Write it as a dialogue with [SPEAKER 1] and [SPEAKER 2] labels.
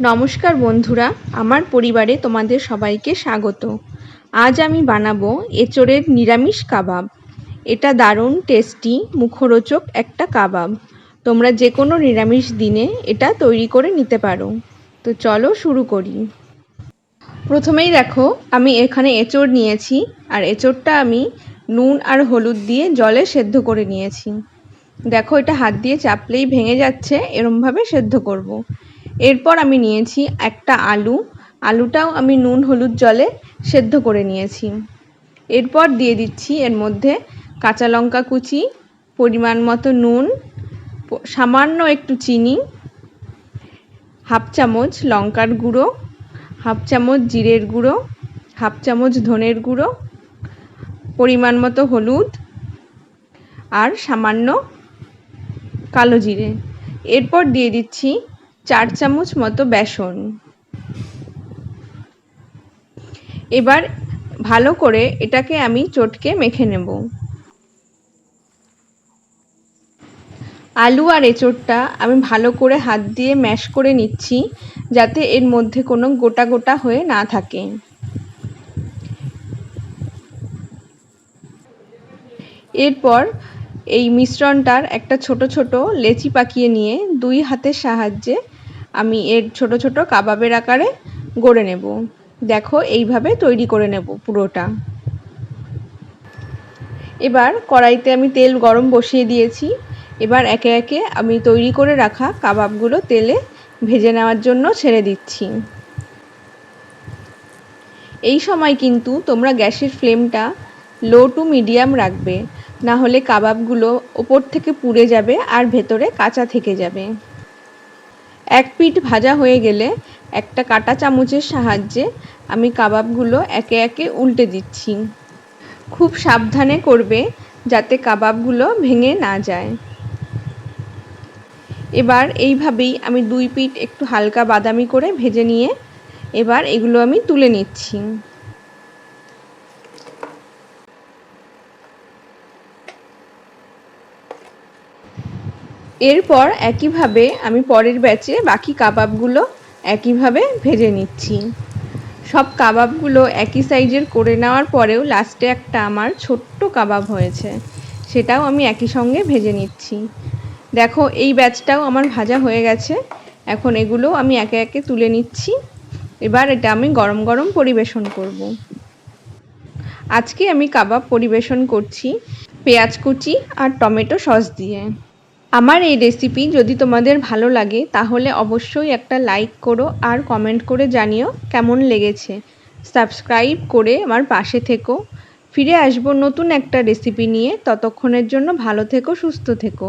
[SPEAKER 1] নমস্কার বন্ধুরা, আমার পরিবারে তোমাদের সবাইকে স্বাগত। আজ আমি বানাবো এঁচোড়ের নিরামিষ কাবাব। এটা দারুণ টেস্টি, মুখরোচক একটা কাবাব। তোমরা যে কোনো নিরামিষ দিনে এটা তৈরি করে নিতে পারো। তো চলো শুরু করি। প্রথমেই দেখো, আমি এখানে এঁচোড় নিয়েছি, আর এঁচোড়টা আমি নুন আর হলুদ দিয়ে জলে সেদ্ধ করে নিয়েছি। দেখো, এটা হাত দিয়ে চাপলেই ভেঙে যাচ্ছে, এরমভাবে সেদ্ধ করব। এরপর আমি নিয়েছি একটা আলু। আলুটাও আমি নুন, হলুদ জলে সেদ্ধ করে নিয়েছি। এরপর দিয়ে দিচ্ছি এর মধ্যে কাঁচা লঙ্কা কুচি, পরিমাণ মতো নুন সামান্য একটু চিনি, হাফ চামচ লঙ্কার গুঁড়ো, হাফ চামচ জিরের গুঁড়ো, হাফ চামচ ধনের গুঁড়ো, পরিমাণ মতো হলুদ আর সামান্য কালো জিরে। এরপর দিয়ে দিচ্ছি চার চামচ মতো বেসন। এবার ভালো করে এটাকে আমি চটকে মেখে নেব। আলু আর এঁচোড়টা আমি ভালো করে হাত দিয়ে ম্যাশ করে নিচ্ছি, যাতে এর মধ্যে কোনো গোটা গোটা হয়ে না থাকে। এরপর এই মিশ্রণটার একটা ছোট ছোট লেচি পাকিয়ে নিয়ে দুই হাতের সাহায্যে আমি এর ছোট ছোট কাবাবের আকারে গড়ে নেব। দেখো, এইভাবে তৈরি করে নেব পুরোটা। এবার কড়াইতে আমি তেল গরম বসিয়ে দিয়েছি। এবার একে একে আমি তৈরি করে রাখা কাবাবগুলো তেলে ভেজে নেওয়ার জন্য ছেড়ে দিচ্ছি। এই সময় কিন্তু তোমরা গ্যাসের ফ্লেমটা লো টু মিডিয়াম রাখবে। না হলে কাবাবগুলো ওপর থেকে পুড়ে যাবে আর ভেতরে কাঁচা থেকে যাবে। এক পিঠ ভাজা হয়ে গেলে একটা কাটা চামচের সাহায্যে আমি কাবাবগুলো একে একে উল্টে দিচ্ছি। খুব সাবধানে করবে যাতে কাবাবগুলো ভেঙে না যায়। এবার এইভাবেই আমি দুই পিঠ একটু হালকা বাদামি করে ভেজে নিয়ে এবার এগুলো আমি তুলে নিচ্ছি। এরপর একইভাবে আমি পরের ব্যাচে বাকি কাবাবগুলো একইভাবে ভেজে নিচ্ছি। সব কাবাবগুলো একই সাইজের করে নেওয়ার পরেও লাস্টে একটা আমার ছোট্ট কাবাব হয়েছে, সেটাও আমি একই সঙ্গে ভেজে নিচ্ছি। দেখো, এই ব্যাচটাও আমার ভাজা হয়ে গেছে, এখন এগুলো আমি একে একে তুলে নিচ্ছি। এবার এটা আমি গরম গরম পরিবেশন করব। আজকে আমি কাবাব পরিবেশন করছি পেঁয়াজ কুচি আর টমেটো সস দিয়ে। আমার এই রেসিপি যদি তোমাদের ভালো লাগে, তাহলে অবশ্যই একটা লাইক করো আর কমেন্ট করে জানিও কেমন লেগেছে। সাবস্ক্রাইব করে আমার পাশে থেকো। ফিরে আসব নতুন একটা রেসিপি নিয়ে। ততক্ষণের জন্য ভালো থেকো, সুস্থ থেকো।